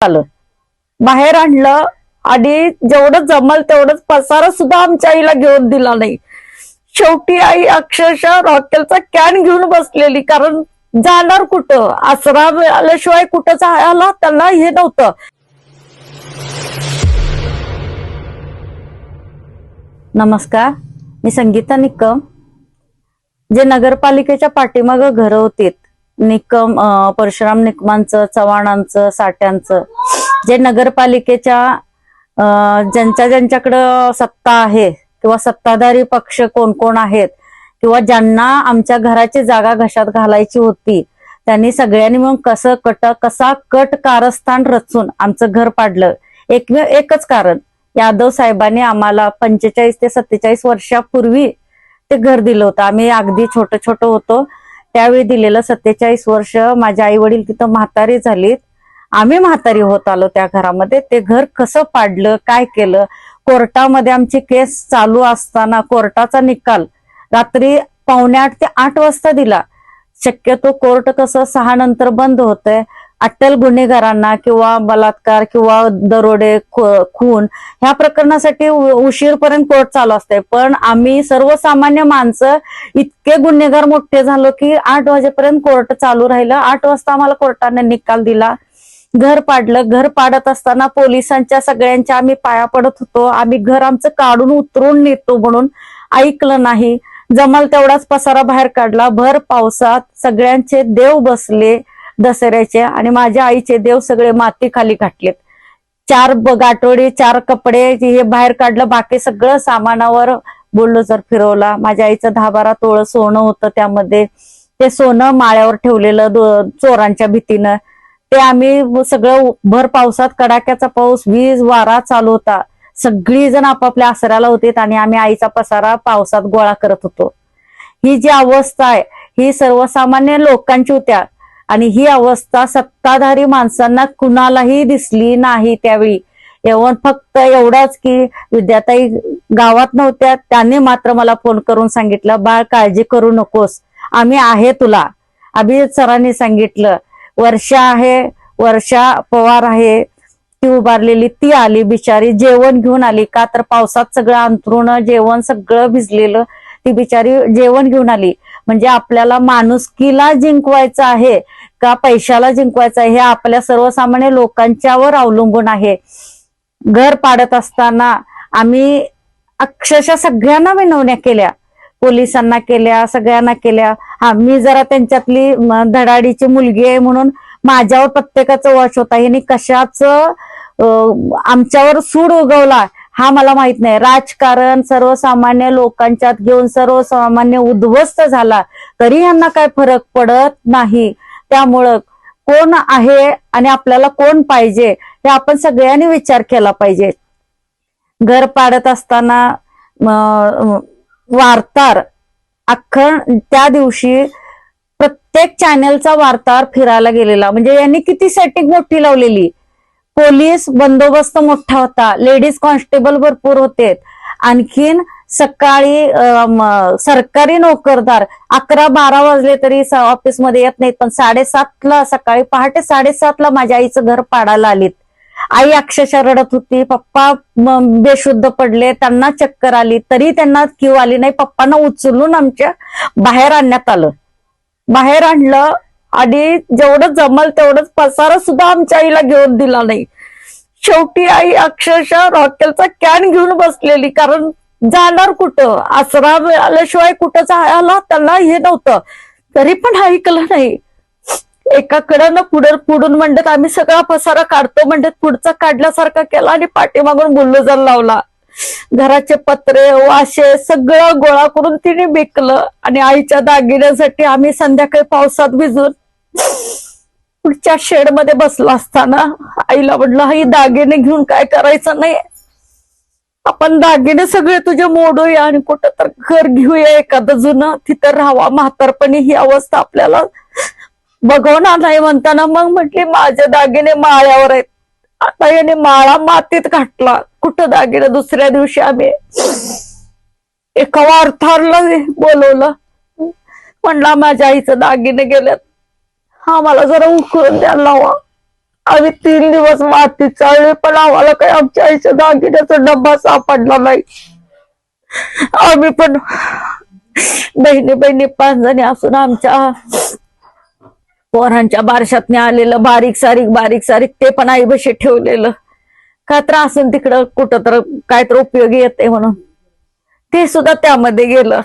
आलं. बाहेर आणलं आणि जेवढं जमल तेवढंच पसारा सुद्धा आमच्या आईला घेऊन दिला नाही. शेवटी आई अक्षरशः रॉकेलचा कॅन घेऊन बसलेली कारण जाणार कुठं? आसरा आल्याशिवाय कुठं जायला त्यांना हे नव्हतं. नमस्कार मी संगीता निकम जे नगरपालिकेच्या पाठीमागं घरं होतीत. निकम परशुराम निकमांचं चव्हाणांचं साठ्यांचं जे नगरपालिकेच्या ज्यांच्या ज्यांच्याकडं सत्ता आहे किंवा सत्ताधारी पक्ष कोण कोण आहेत किंवा ज्यांना आमच्या घराची जागा घशात घालायची होती त्यांनी सगळ्यांनी मग कसं कट कसा कट कारस्थान रचून आमचं घर पाडलं. एकमेव एकच कारण यादव साहेबांनी आम्हाला पंचेचाळीस ते सत्तेचाळीस वर्षापूर्वी ते घर दिलं होतं. आम्ही अगदी छोटं छोटं होतो. त्यावेळी दिलेलं सत्तेचाळीस वर्ष माझे आई वडील तिथं म्हातारी झालीत. आम्ही म्हातारी होत आलो त्या घरामध्ये. ते घर कसं पाडलं काय केलं? कोर्टामध्ये आमची केस चालू असताना कोर्टाचा निकाल रात्री पावणे आठ ते आठ वाजता दिला. शक्यतो कोर्ट कसं सहा नंतर बंद होतंय. अट्टल गुन्हेगारांना किंवा बलात्कार किंवा दरोडे खून ह्या प्रकरणासाठी उशीरपर्यंत कोर्ट चालू असते पण आम्ही सर्वसामान्य माणसं इतके गुन्हेगार मोठे झालो की आठ वाजेपर्यंत कोर्ट चालू राहिलं. आठ वाजता आम्हाला कोर्टाने निकाल दिला. घर पाडलं. घर पाडत असताना पोलिसांच्या सगळ्यांच्या आम्ही पाया पडत होतो. आम्ही घर आमचं काढून उतरून नेतो म्हणून ऐकलं नाही. जमाल तेवढाच पसारा बाहेर काढला. भर पावसात सगळ्यांचे देव बसले. दसऱ्याचे आणि माझ्या आईचे देव सगळे माती खाली घातलेत. चार गाठोडी गाठोडे चार कपडे हे बाहेर काढलं बाकी सगळं सामानावर बुलडोजर फिरवला. माझ्या आईचं दहा बारा तोळ सोनं होतं त्यामध्ये. ते सोनं माळ्यावर ठेवलेलं चोरांच्या भीतीनं. ते आम्ही सगळं भर पावसात कडाक्याचा पाऊस वीज वारा चालू होता. सगळी जण आपापल्या आसऱ्याला होते आणि आम्ही आईचा पसारा पावसात गोळा करत होतो. ही जी अवस्था आहे ही सर्वसामान्य लोकांची होत्या. आणि ही अवस्था सत्ताधारी माणसांना कुणालाही दिसली नाही त्यावेळी. एवढं फक्त एवढाच की विद्याताई गावात नव्हत्या त्यांनी मात्र मला फोन करून सांगितलं बाळ काळजी करू नकोस आम्ही आहे तुला. अभिजित सरांनी सांगितलं वर्षा आहे वर्षा पवार आहे ती उभारलेली ती आली बिचारी जेवण घेऊन आली का तर पावसात सगळं अंथरुण जेवण सगळं भिजलेलं ती बिचारी जेवण घेऊन आली. म्हणजे आपल्याला माणुसकीला जिंकवायचं आहे का पैशाला जिंकवायचं आहे हे आपल्या सर्वसामान्य लोकांच्यावर अवलंबून आहे. घर पाडत असताना आम्ही अक्षरशः सगळ्यांना विनवण्या केल्या. पोलिसांना केल्या सगळ्यांना केल्या. हा मी जरा त्यांच्यातली धडाडीची मुलगी आहे म्हणून माझ्यावर प्रत्येकाचं वॉच होता. यांनी कशाच आमच्यावर सूड उगवला? हा मला माहीत नाही. राजकारण सर्वसामान्य लोकांच्यात घेऊन सर्वसामान्य उद्ध्वस्त झाला तरी यांना काय फरक पडत नाही. त्यामुळं कोण आहे आणि आपल्याला कोण पाहिजे हे आपण सगळ्यांनी विचार केला पाहिजे. घर पाडत असताना वार्तार अख्खं त्या दिवशी प्रत्येक चॅनलचा वार्ताहर फिरायला गेलेला. म्हणजे यांनी किती सेटिंग मोठी लावलेली. पोलीस बंदोबस्त मोठा होता. लेडीज कॉन्स्टेबल भरपूर होते. आणखीन सकाळी सरकारी नोकरदार अकरा बारा वाजले तरी ऑफिसमध्ये येत नाहीत. पण साडेसातला सकाळी पहाटे साडेसातला माझ्या आईचं घर पाडायला आलीत. आई अक्षरशः रडत होती. पप्पा बेशुद्ध पडले. त्यांना चक्कर आली. तरी त्यांना क्यू आली नाही. पप्पांना उचलून आमच्या बाहेर आणण्यात आलं. बाहेर आणलं. आणि जेवढं जमल तेवढंच पसारा सुद्धा आमच्या आईला घेऊन दिला नाही. शेवटी आई अक्षरशः रॉकेलचा कॅन घेऊन बसलेली कारण जाणार कुठं? आसरा मिळाल्याशिवाय कुठं जायला त्यांना हे नव्हतं. तरी पण ऐकलं नाही. एकाकडं पुढे पुढून म्हणत आम्ही सगळा पसारा काढतो म्हणत पुढचा काढल्यासारखा केला आणि पाठीमागून बुल्लोजर लावला. घराचे पत्रे वाशे सगळं गोळा करून तिने विकलं. आणि आईच्या दागिन्यासाठी आम्ही संध्याकाळी पावसात भिजून पुढच्या शेडमध्ये बसलो असताना आईला म्हटलं ही दागिने घेऊन काय करायचं नाही? आपण दागिने सगळे तुझे मोडूया आणि कुठं तर घर घेऊया एखादं जुनं. तिथं राहावा म्हातारपणी ही अवस्था आपल्याला बघवणार नाही. म्हणताना मग म्हटली माझे दागिने माळ्यावर आहेत. आता याने माळा मातीत घातला. कुठं दागिना? दुसऱ्या दिवशी आम्ही एका वार्थारला बोलवलं. म्हणला माझ्या आईचं दागिने गेल्यात हा मला जरा उकळून द्यायला लावा. आम्ही तीन दिवस माती चालले पण आम्हाला काही आमच्या आईच्या दागिन्याचा डब्बा सापडला नाही. आम्ही पण बहिणी बहिणी पाच जणी असून आमच्या पोरांच्या बारशातने आलेलं बारीक सारीक बारीक सारीक ते पण आई बशी ठेवलेलं. का तर तिकडं कुठं तर काय तर उपयोगी येते म्हणून. ते सुद्धा त्यामध्ये गेलं.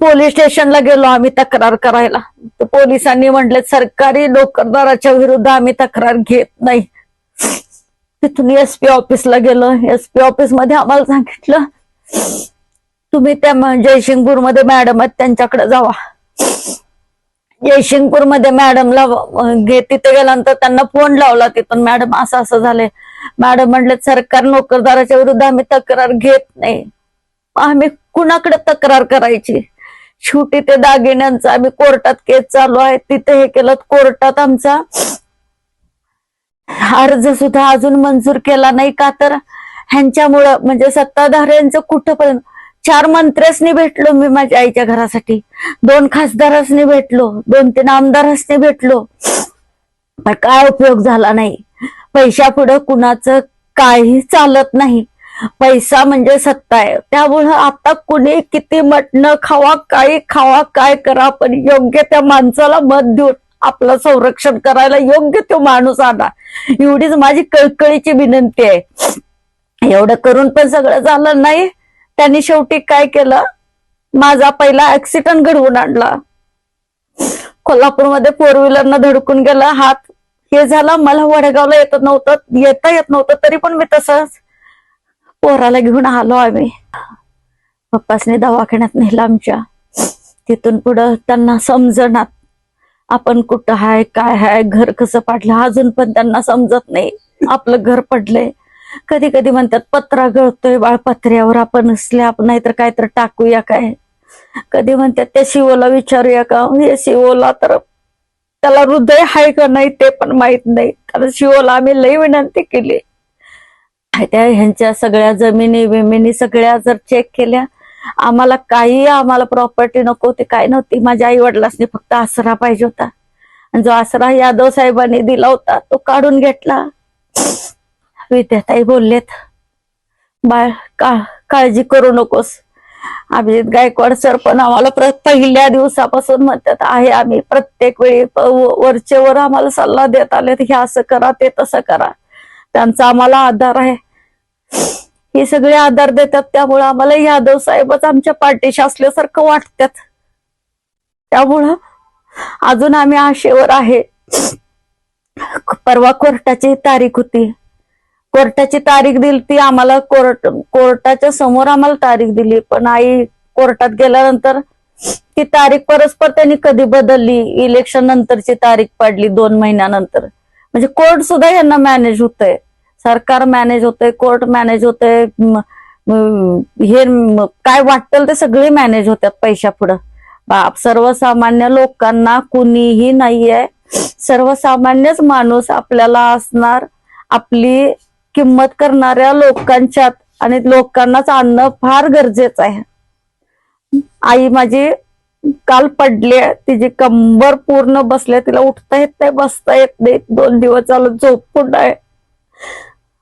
पोलीस स्टेशनला गेलो आम्ही तक्रार करायला. पोलिसांनी म्हटले सरकारी नोकरदाराच्या विरुद्ध आम्ही तक्रार घेत नाही. तिथून एसपी ऑफिसला गेलो. एसपी ऑफिसमध्ये आम्हाला सांगितलं तुम्ही त्या जयसिंगपूरमध्ये मॅडम आहेत त्यांच्याकडे जावा. जयसिंगपूरमध्ये मॅडमला घे तिथे गेल्यानंतर त्यांना फोन लावला तिथून मॅडम असं असं झालंय. मॅडम म्हणले सरकार नोकरदाराच्या विरुद्ध आम्ही तक्रार घेत नाही. आम्ही कुणाकडे तक्रार करायची? शेवटी ते दागिन्यांचा आम्ही कोर्टात केस चालू आहे. तिथे हे केलं कोर्टात आमचा अर्ज सुद्धा अजून मंजूर केला नाही का तर? ह्यांच्यामुळं म्हणजे सत्ताधाऱ्यांचं कुठं पण चार मंत्र्यासनी भेटलो मी माझ्या आईच्या घरासाठी. दोन खासदारासनी भेटलो दोन तीन आमदारासनी भेटलो. पण काय उपयोग झाला नाही. पैशा पुढे कुणाचं काही चालत नाही. पैसा म्हणजे सत्ता आहे. त्यामुळं आता कुणी किती मटणं खावा काही खावा काय करा पण योग्य त्या माणसाला मत देऊन आपलं संरक्षण करायला योग्य तो माणूस आणा एवढीच माझी कळकळीची विनंती आहे. एवढं करून पण सगळं झालं नाही. त्यांनी शेवटी काय केलं? माझा पहिला ऍक्सिडेंट घडवून आणला. कोल्हापूरमध्ये फोर व्हीलरनं धडकून गेला. हात हे झाला. मला वडगावला येत नव्हतं. येता येत नव्हतं. तरी पण मी तसंच पोराला घेऊन आलो आम्ही. पप्पासने दवाखान्यात नेलं आमच्या. तिथून पुढं त्यांना समजणार आपण कुठं हाय काय हाय घर कसं पाडलं अजून पण त्यांना समजत नाही. आपलं घर पडलंय. कधी कधी म्हणतात पत्रा गळतोय बाळ पत्र्यावर आपण स्लॅब नाहीतर काय तर टाकूया काय? कधी म्हणतात त्या शिवोला विचारूया का? हे शिवोला तर त्याला हृदय आहे का नाही ते पण माहीत नाही. कारण शिवोला आम्ही लई विनंती केली. त्या ह्यांच्या सगळ्या जमिनी बिमिनी सगळ्या जर चेक केल्या आम्हाला काही आम्हाला प्रॉपर्टी नको होती काय नव्हती. माझ्या आई वडिलांनी फक्त आसरा पाहिजे होता. जो आसरा यादव साहेबांनी दिला होता तो काढून घेतला. विद्याताई बोललेत. बाळ का काळजी करू नकोस. अभिजित गायकवाड सर पण आम्हाला पहिल्या दिवसापासून म्हणतात आहे आम्ही प्रत्येक वेळी वरचेवर आम्हाला सल्ला देत आले हे असं करा ते तसं करा. त्यांचा आम्हाला आधार आहे. हे सगळे आधार देतात त्यामुळे आम्हाला यादव साहेबच आमच्या पाठीशी असल्यासारखं वाटतात. त्यामुळं अजून आम्ही आशेवर आहे. परवा कोर्टाची तारीख होती. कोर्टाची तारीख दिली ती आम्हाला कोर्ट कोर्टाच्या समोर आम्हाला तारीख दिली. पण आई कोर्टात गेल्यानंतर ती तारीख परस्पर त्यांनी कधी बदलली? इलेक्शन नंतरची तारीख पडली दोन महिन्यानंतर. म्हणजे कोर्ट सुद्धा यांना मॅनेज होतंय. सरकार मॅनेज होतंय कोर्ट मॅनेज होतंय. हे काय वाटतं ते सगळे मॅनेज होतात पैशा पुढं बाप सर्वसामान्य लोकांना कुणीही नाहीये. सर्वसामान्यच माणूस आपल्याला असणार. आपली किंमत करणाऱ्या लोकांच्यात आणि लोकांनाच आणणं फार गरजेचं आहे. आई माझी काल पडली तिची कंबर पूर्ण बसल्या तिला उठता येत नाही बसता येत नाही. दोन दिवस झालं झोपून आहे.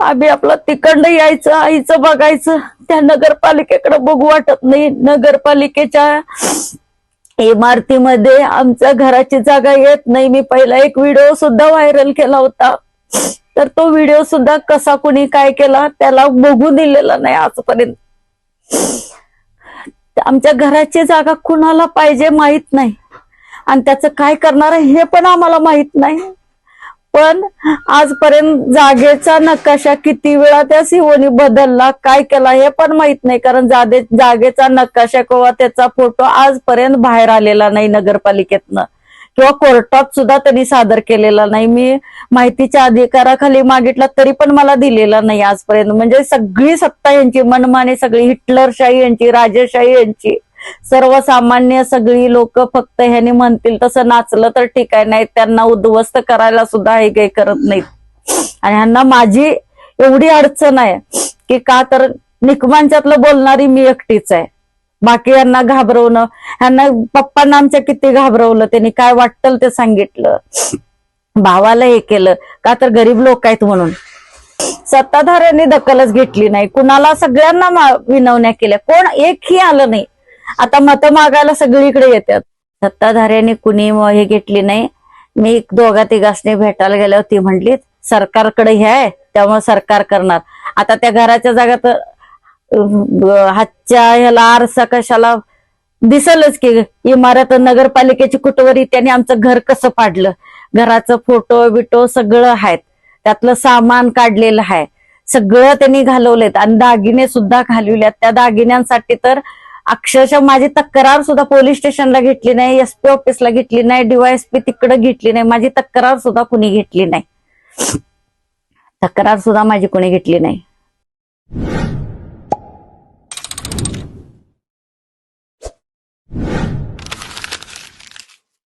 आम्ही आपलं तिकडं यायचं आईचं बघायचं. त्या नगरपालिकेकडे बघू वाटत नाही. नगरपालिकेच्या इमारतीमध्ये आमच्या घराची जागा येत नाही. मी पहिला एक व्हिडिओ सुद्धा व्हायरल केला होता. तर तो व्हिडिओ सुद्धा कसा कुणी काय केला त्याला बघू दिलेला नाही आजपर्यंत. आमच्या घराची जागा कुणाला पाहिजे माहीत नाही. आणि त्याचं काय करणार हे पण आम्हाला माहीत नाही. पण आजपर्यंत जागेचा नकाशा किती वेळा त्या सिओनी बदलला काय केला हे पण माहीत नाही. कारण जागे जागेचा नकाशा किंवा त्याचा फोटो आजपर्यंत बाहेर आलेला नाही नगरपालिकेतनं. किंवा कोर्टात सुद्धा त्यांनी सादर केलेला नाही. मी माहितीच्या अधिकाराखाली मागितला तरी पण मला दिलेला नाही आजपर्यंत. म्हणजे सगळी सत्ता यांची मनमाने सगळी हिटलरशाही यांची राजेशाही यांची सर्वसामान्य सगळी लोक फक्त ह्याने म्हणतील तसं नाचलं तर ठीक आहे नाही त्यांना उद्ध्वस्त करायला सुद्धा हे काही करत नाहीत. आणि ह्यांना माझी एवढी अडचण आहे की का तर निकमांच्यातलं बोलणारी मी एकटीच आहे. बाकी यांना घाबरवणं ह्यांना पप्पांना आमच्या किती घाबरवलं त्यांनी काय वाटतं ते सांगितलं. भावाला हे केलं का तर गरीब लोक आहेत म्हणून. सत्ताधाऱ्यांनी दखलच घेतली नाही. कुणाला सगळ्यांना विनवण्या केल्या. कोण एकही आलं नाही. आता मतं मागायला सगळीकडे येतात. सत्ताधाऱ्यांनी कुणी हे घेतली नाही. मी दोघा तिघासने भेटायला गेल्यावर ती म्हणली सरकारकडे हे आहे त्यामुळे सरकार करणार. आता त्या घराच्या जागा तर हातच्या ह्याला आरसा कशाला? दिसलच की इमारत नगरपालिकेची कुटवरी त्यांनी आमचं घर कसं पाडलं? घराचं फोटो बिटो सगळं आहेत. त्यातलं सामान काढलेलं आहे. सगळं त्यांनी घालवलेत आणि दागिने सुद्धा घालविल्यात त्या दागिन्यांसाठी तर अक्षरशः माझी तक्रार सुद्धा पोलीस स्टेशनला घेतली नाही एसपी ऑफिसला घेतली नाही डीवायएसपी तिकडे घेतली नाही. माझी तक्रार सुद्धा कुणी घेतली नाही. तक्रार सुद्धा माझी कुणी घेतली नाही.